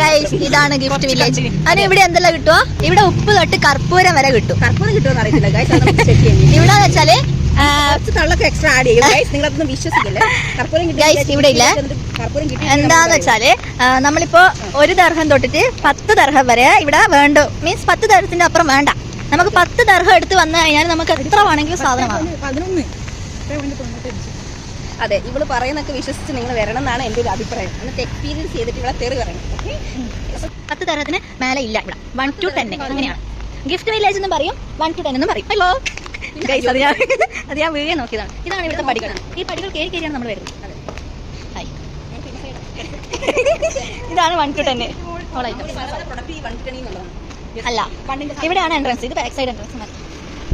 Guys ഇതാണ് gift village അതിന് ഇവിടെ എന്തെല്ലാം കിട്ടുവോ? ഇവിടെ ഉപ്പ് തൊട്ട് കർപ്പൂരം വരെ കിട്ടും. കർപ്പൂരം കിട്ടുമെന്ന് അറിയത്തില്ല. ഗൈസ് ഇവിടെ വെച്ചാൽ എക്സ്ട്രാ ആഡ് ചെയ്യും. വിശ്വസിക്കില്ല? ഇവിടെ ഇല്ല. എന്താന്ന് വെച്ചാൽ നമ്മളിപ്പോ ഒരു ദർഹം തൊട്ടിട്ട് പത്ത് ദർഹം വരെ ഇവിടെ വേണ്ട. മീൻസ് പത്ത് ദർഹത്തിന്റെ അപ്പുറം വേണ്ട. നമുക്ക് പത്ത് ദർഹം എടുത്ത് വന്നു കഴിഞ്ഞാൽ നമുക്ക് എത്ര വേണമെങ്കിലും സാധനമാണ് പതിനൊന്ന്. അതെ ഇവൾ പറയുന്നൊക്കെ വിശ്വസിച്ച് നിങ്ങൾ വരണം എന്നാണ് എന്റെ ഒരു അഭിപ്രായം. എന്നിട്ട് എക്സ്പീരിയൻസ് ചെയ്തിട്ട് ഇവിടെ തെറി പറയണം? പത്ത് തരത്തിന് മേലെ ഇല്ല ഇവിടെ. വൺ ടു ടെൻ അങ്ങനെയാണ്. ഗിഫ്റ്റ് വില്ലേജ് എന്ന് പറയും വൺ ടു ടെൻ എന്ന് പറയും. ഹലോ ഗൈസ് അത് ഞാൻ അത് ഞാൻ വീഴേ നോക്കിയതാണ്. ഇതാണ് ഇവിടുത്തെ പടികൾ. ഈ പടികൾ കയറി കയറിയാണ് നമ്മൾ വരുന്നത്. ഹായ് ഇതാണ് വൺ ടു ടെൻ. അല്ല ഇവിടെയാണ് എൻട്രൻസ് ഇത് ബാക്ക് സൈഡ് എൻട്രൻസ്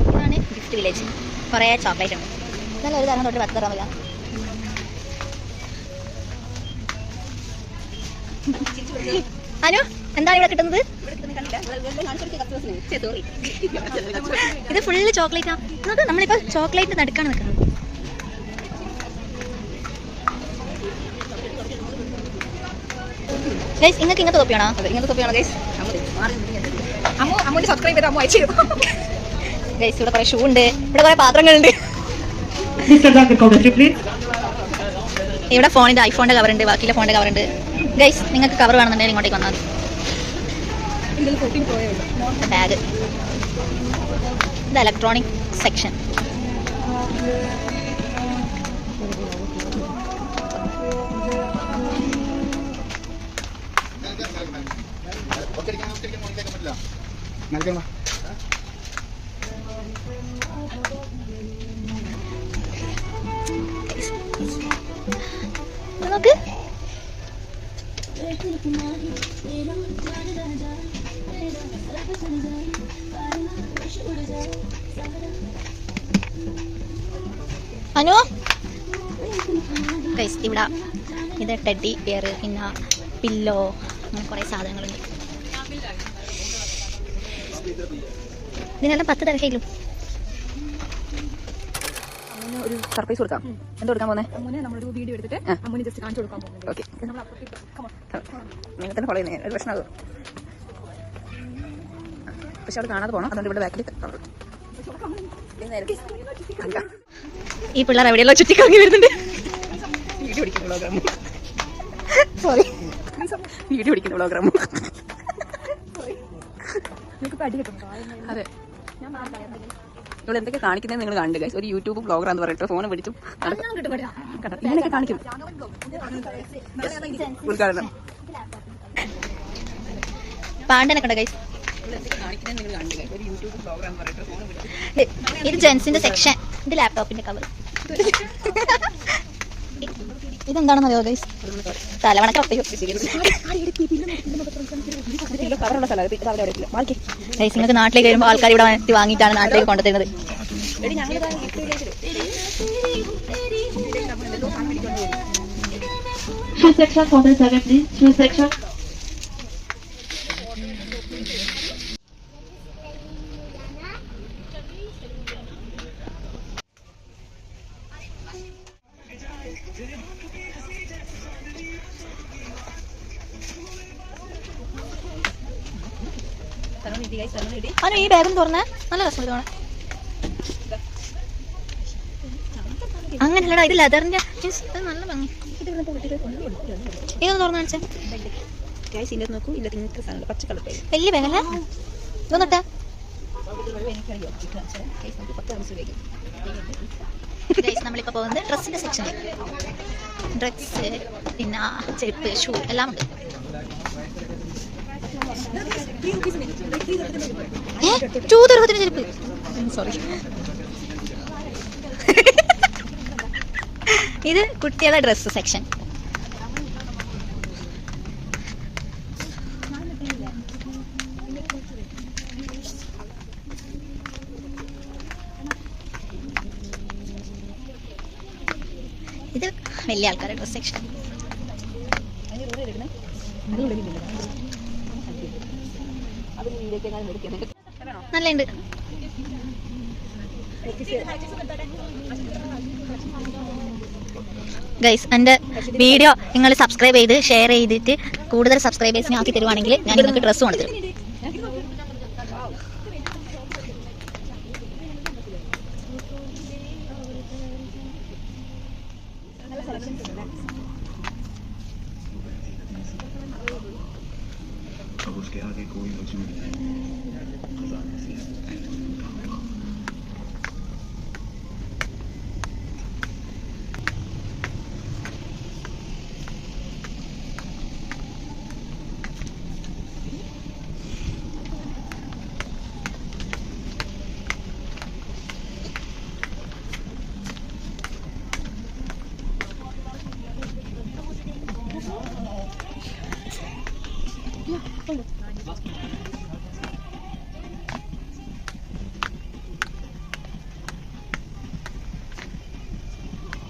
ഇതാണ് ഗിഫ്റ്റ് വില്ലേജ് കുറേ ചോക്ലേറ്റ് ഉണ്ട് നല്ല ഒരു തരം തൊട്ട് പത്ത് തരം വരാം അനു എന്താണ് ഇവിടെ കിട്ടുന്നത്. ഇത് ഫുള്ള് ചോക്ലേറ്റ് നോക്ക് നമ്മളിപ്പോ ചോക്ലേറ്റ് നടുക്കാണ് നിൽക്കുന്നത്. ഗൈസ് നിങ്ങൾക്ക് ഇങ്ങനത്തെ തൊപ്പിയാണോ ഇങ്ങനത്തെ തൊപ്പിയാണോ guys? അമ്മു അമ്മുവിന്റെ സബ്സ്ക്രൈബ് ചെയ്ത് അമ്മ അയച്ചു ഗൈസ് ഇവിടെ കുറെ ഷൂ ഉണ്ട്. ഇവിടെ കുറെ പാത്രങ്ങളുണ്ട്. ഇവിടെ ഫോണിന്റെ ഐഫോണിന്റെ കവർ ഉണ്ട്. ബാക്കിയുള്ള ഫോണിന്റെ കവർ ഉണ്ട്. ഗൈസ് നിങ്ങൾക്ക് കവർ വേണമെന്നുണ്ടെങ്കിൽ ഇങ്ങോട്ടേക്ക് വന്നാൽ. ബാഗ് ഇത് ഇലക്ട്രോണിക് സെക്ഷൻ നോക്ക് അനു? ഗൈസ് ഇവിടെ ഇത് ടെഡി ബിയർ പിന്നെ പില്ലോ അങ്ങനെ കുറേ സാധനങ്ങളുണ്ട്. ഇതിനെല്ലാം പത്ത് തരക്കയിലും അമ്മുവിന് ഒരു സർപ്രൈസ് കൊടുക്കാം. എന്ത് കൊടുക്കാൻ പോകുന്നത് അമ്മുനെ നമ്മളൊരു വീഡിയോ എടുത്തിട്ട് അമ്മുനെ ജസ്റ്റ് കാണിച്ചു കൊടുക്കാൻ പോകുന്നത് ഓക്കെ നിങ്ങൾ തന്നെ ഫോളോ ചെയ്യുന്നത് ഒരു പ്രശ്നമാകും പക്ഷെ അവിടെ കാണാതെ പോകണം അതുകൊണ്ട് ഇവിടെ ബാക്കിൽ ഈ പിള്ളേർ എവിടെയല്ലോ ചുറ്റിക്കറങ്ങി വരുന്നുണ്ട്? വീഡിയോ പിടിക്കുന്ന പ്രോഗ്രാം സോറി വീഡിയോ പിടിക്കുന്ന പ്രോഗ്രാം അതെ. ഞാൻ ഇവിടെ എന്തൊക്കെ കാണിക്കുന്നത് നിങ്ങൾ കണ്ടു guys. ഒരു യൂട്യൂബ് ബ്ലോഗർ എന്ന് പറഞ്ഞിട്ട് ഫോൺ പിടിച്ചു? ഇങ്ങനെയൊക്കെ കാണിക്കും. ഉദ്ഘാടനം. പാണ്ടനെ കണ്ട ഗൈസ് ഇവിടെ എന്തൊക്കെ കാണിക്കുന്നത് നിങ്ങൾ കാണുക guys. ഒരു യൂട്യൂബ് ബ്ലോഗർ എന്ന് പറഞ്ഞിട്ട് ഫോൺ പിടിച്ചും. ഇത് ജെൻസിന്റെ സെക്ഷൻ ഇത് ലാപ്ടോപ്പിന്റെ കവർ ഇതെന്താണെന്നറിയോ ഗൈസ് തലവണക്ക ഒട്ടയോ കവറുള്ള സ്ഥലം ഇത് അവിടെ അവിടെ ഗൈസ് തലവണക്ക് ഗൈസ് നിങ്ങൾക്ക് നാട്ടിലേക്ക് വരുമ്പോൾ ആൾക്കാർ ഇവിടെ വാങ്ങിയിട്ടാണ് നാട്ടിലേക്ക് കൊണ്ടുതരുന്നത്. Shoe section, hotel seven, please. Shoe section. അവന് ഈ ബാഗും തുറന്ന് നല്ല രസം ഇതാണ് അങ്ങനെയല്ലടാ ഇത് ലെതറിന്റെ മീൻസ് ഇത് നല്ല ഭംഗി. ഇതൊന്ന് തുറന്നു കാണിച്ചേ. നോക്കൂ ഇല്ല ഇങ്ങനത്തെ സാധനം പച്ച കളർ പേര് വലിയ ബാഗല്ലേ ഇതൊന്നിട്ടെ ഗൈസ് നമ്മളിപ്പോൾ പോകുന്നത് ഡ്രസ്സിന്റെ സെക്ഷനിലേക്ക് ഡ്രസ്സ് പിന്നെ ചെരുപ്പ് ഷൂ എല്ലാം ഉണ്ട്. ഇത് കുട്ടികളുടെ ഡ്രസ്സ് സെക്ഷൻ ഇത് വലിയ ആൾക്കാരുടെ ഡ്രസ് സെക്ഷൻ നല്ലുണ്ട് ഗൈസ് എന്റെ വീഡിയോ നിങ്ങൾ സബ്സ്ക്രൈബ് ചെയ്ത് ഷെയർ ചെയ്തിട്ട് കൂടുതൽ സബ്സ്ക്രൈബേഴ്സിനെ ആക്കി തരുവാണെങ്കിൽ ഞാൻ നിങ്ങൾക്ക് ഡ്രസ്സ് കൊണ്ടുതരും. आगे कोई वजूद नहीं खजाने से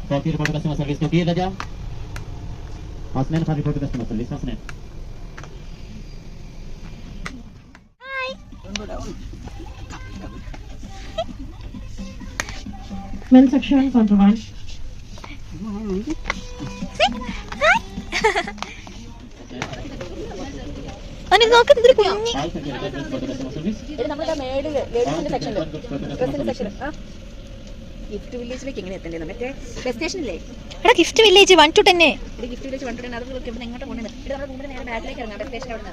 Copy report to customer service. Copy Raja. Hasnain Khan report to customer service. Hasnain. Men section, counter one. അവന് കുഞ്ഞി to. നമ്മുടെ മേളിൽ ലേഡീസിന്റെ സെക്ഷനിൽ to ഡ്രസ്സിന്റെ customer സെക്ഷന് ഗിഫ്റ്റ് വില്ലേജിലേക്ക് എങ്ങനെ മറ്റേ ബസ് സ്റ്റേഷനില്ലേ എടാ ഗിഫ്റ്റ് വില്ലേജ് വൺ ടു ടെന്നെ ഇത് ഗിഫ്റ്റ് വില്ലേജ് കൊണ്ടുവരുന്നത് അത് ഇവിടെ എങ്ങോട്ട് പോകുന്നത് ഇത് നമ്മുടെ നേരെ ബാക്കിലേക്ക് ഇറങ്ങാം. ബസ് സ്റ്റേഷൻ അവിടെ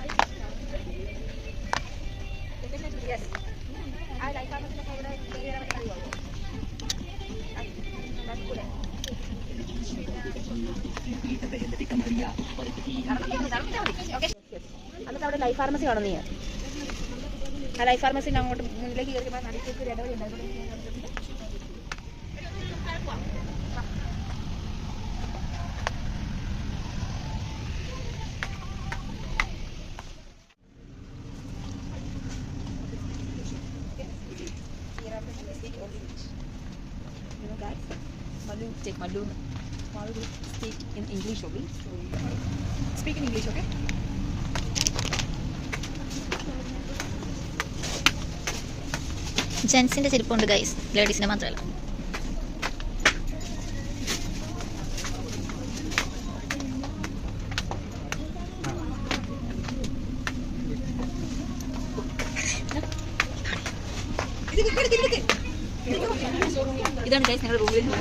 അന്നത്തെ അവിടെ ലൈഫ് ഫാർമസി കാണും നീ ആ ലൈഫ് ഫാർമസിന്റെ അങ്ങോട്ട് മുന്നിലേക്ക് കയറി നടുക്കേക്ക് ഒരു ഇടവഴി ഉണ്ട് അതുകൂടെ ഇങ്ങനെ നടന്നിട്ട് you know guys Malu take Malu Malu will speak in English okay speak in English okay ജെൻസിന്റെ ചെരുപ്പുണ്ട് ഗൈസ് ലേഡീസിന്റെ മാത്രമല്ല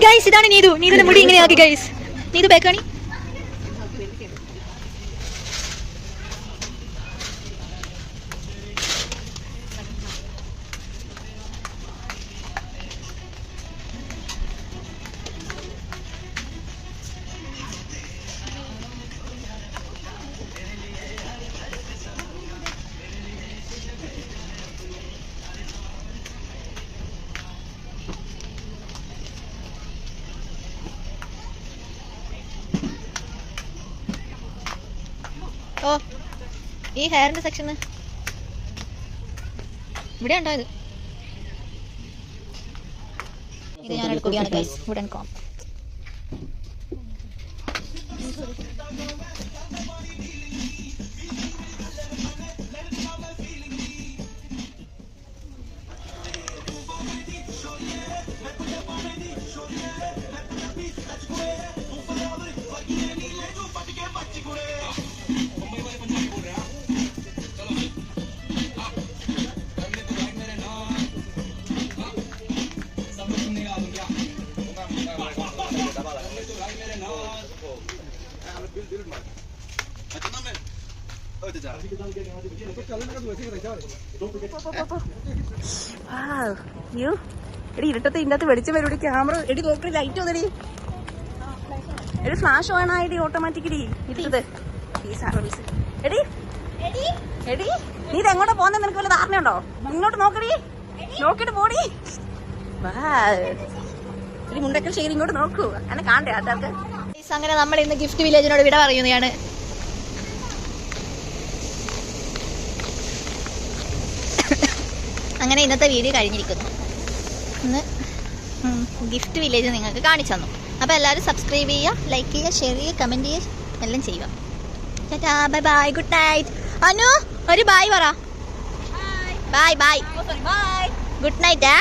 ഗൈസ് ഇതാണ് നീതു. നീതുന്റെ മുടി ഇങ്ങനെ ആക്കി ഗൈസ് നീതു ബേക്കാണി ഈ ഹെയറിന്റെ സെക്ഷൻ ഇവിടെ ഉണ്ടോ ഇത്? ഇത് ഞാൻ എടുക്കുകയാണ് ഗൈസ് വുഡൻ കോം യു എടി ഇരുട്ടത്ത് ഇന്നത്തെ വെളിച്ചം വരും ക്യാമറ എടി നോക്കി ലൈറ്റ് വന്നടി. എടി ഫ്ലാഷ് ഓൺ ആയിടി ഓട്ടോമാറ്റിക്കലി ഇരുട്ടത് എടി. എടി നീ ഇത് എങ്ങോട്ടാ പോകുന്നത് നിനക്ക് വല്ല ധാരണയുണ്ടോ? ഇങ്ങോട്ട് നോക്കടി നോക്കിട്ട് പോടി. വാ. എടി മുണ്ടക്കൽ ശരി ഇങ്ങോട്ട് നോക്കൂ. അങ്ങനെ കാണണ്ടേ ആൾക്കാർക്ക്. അങ്ങനെ നമ്മൾ ഇന്ന് ഗിഫ്റ്റ് വില്ലേജിനോട് വിട പറയുന്നതാണ് അങ്ങനെ ഇന്നത്തെ വീഡിയോ കഴിഞ്ഞിരിക്കുന്നു. ഇന്ന് ഗിഫ്റ്റ് വില്ലേജ് നിങ്ങൾക്ക് കാണിച്ചു തന്നു. അപ്പോൾ എല്ലാവരും സബ്സ്ക്രൈബ് ചെയ്യുക ലൈക്ക് ചെയ്യുക ഷെയർ ചെയ്യുക കമന്റ് ചെയ്യുക എല്ലാം ചെയ്യുക. ചേട്ടാ bye bye good night Anu ഒരു ബായ് പറ. Bye bye good night